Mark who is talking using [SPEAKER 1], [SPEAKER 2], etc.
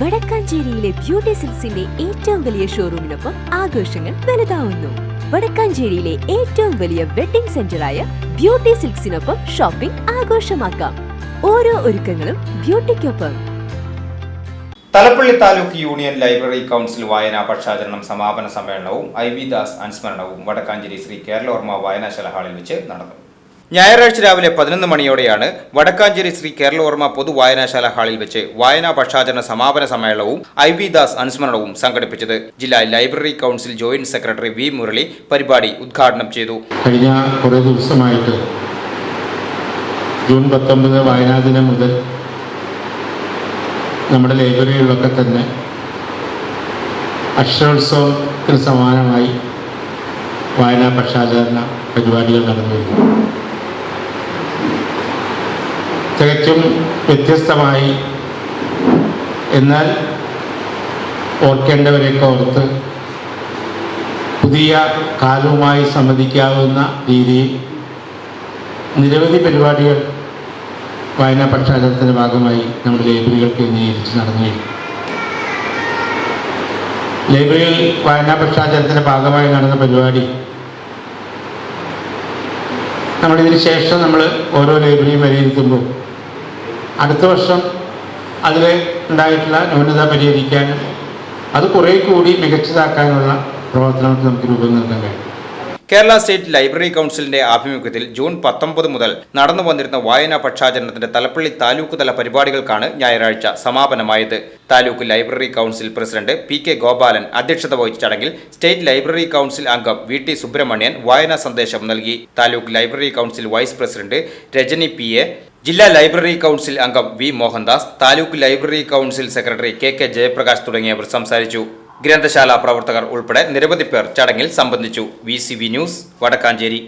[SPEAKER 1] വടക്കാഞ്ചേരിയിലെ beauty സിൽസിന്റെ ഏറ്റവും വലിയ ഷോറൂമിനൊപ്പം ആഘോഷങ്ങൾ വലുതാവുന്നു. വടക്കാഞ്ചേരിയിലെ ഏറ്റവും വലിയ വെഡിംഗ് സെന്ററായ ബ്യൂട്ടി സിൽക്സിനൊപ്പം ഷോപ്പിംഗ് ആഘോഷമാക്കാം. ഓരോ ഒരുക്കങ്ങളും ബ്യൂട്ടിക്കൊപ്പം.
[SPEAKER 2] Thalappilly taluk union library council വായനാ പക്ഷാചരണം സമാപന സമ്മേളനവും ഐ വി ദാസ് അനുസ്മരണവും വടക്കാഞ്ചേരി ശ്രീ കേരളവർമ്മ വായനാശാല ഹാളിൽ വെച്ച് നടന്നു. ഞായറാഴ്ച രാവിലെ പതിനൊന്ന് മണിയോടെയാണ് വടക്കാഞ്ചേരി ശ്രീ കേരളവർമ്മ പൊതു വായനാശാല ഹാളിൽ വെച്ച് വായനാ പക്ഷാചരണ സമാപന സമ്മേളനവും ഐ വി ദാസ് അനുസ്മരണവും സംഘടിപ്പിച്ചത്. ജില്ലാ library council joint secretary V Murali പരിപാടി ഉദ്ഘാടനം ചെയ്തു.
[SPEAKER 3] കഴിഞ്ഞ കുറേ ദിവസമായിട്ട് ജൂൺ പത്തൊമ്പത് വായനാ ദിനം മുതൽ നമ്മുടെ ലൈബ്രറികളിലൊക്കെ തന്നെ അക്ഷരോത്സവത്തിന് സമാനമായി വായനാ പക്ഷാചരണ പരിപാടികൾ നടന്നു തികച്ചും വ്യത്യസ്തമായി. എന്നാൽ ഓർക്കേണ്ടവരെയൊക്കെ ഓർത്ത് പുതിയ കാലവുമായി സംബന്ധിക്കാവുന്ന രീതിയിൽ നിരവധി പരിപാടികൾ വായനാ പക്ഷാചരണത്തിന്റെ ഭാഗമായി നമ്മുടെ ലൈബ്രറികൾ കേന്ദ്രീകരിച്ച് നടന്നു ലൈബ്രറിയിൽ വായനാ പക്ഷാചരണത്തിന്റെ ഭാഗമായി നടന്ന പരിപാടി നമ്മളിതിന് ശേഷം നമ്മൾ ഓരോ ലൈബ്രറിയും വിലയിരുത്തുമ്പോൾ അടുത്ത വർഷം അതിൽ ഉണ്ടായിട്ടുള്ള ന്യൂനത പരിഹരിക്കാനും അത് കുറേ കൂടി മികച്ചതാക്കാനുള്ള പ്രവർത്തനങ്ങൾക്ക് നമുക്ക് രൂപം നൽകാൻ കഴിയും.
[SPEAKER 2] കേരള സ്റ്റേറ്റ് ലൈബ്രറി കൗൺസിലിന്റെ ആഭിമുഖ്യത്തിൽ ജൂൺ പത്തൊമ്പത് മുതൽ നടന്നു വന്നിരുന്ന വായനാ പക്ഷാചരണത്തിന്റെ തലപ്പള്ളി താലൂക്ക് തല പരിപാടികൾക്കാണ് ഞായറാഴ്ച സമാപനമായത്. Taluk library council president P K Gopalan അധ്യക്ഷത വഹിച്ച ചടങ്ങിൽ സ്റ്റേറ്റ് ലൈബ്രറി കൗൺസിൽ അംഗം വി ടി സുബ്രഹ്മണ്യൻ വായനാ സന്ദേശം നൽകി. Taluk library council vice president Rajani P A ജില്ലാ ലൈബ്രറി കൗൺസിൽ അംഗം V Mohandas taluk library council secretary K K Jayaprakash തുടങ്ങിയവർ സംസാരിച്ചു. ഗ്രന്ഥശാല പ്രവർത്തകർ ഉൾപ്പെടെ നിരവധി പേർ ചടങ്ങിൽ സംബന്ധിച്ചു. V news Vadakkanchery.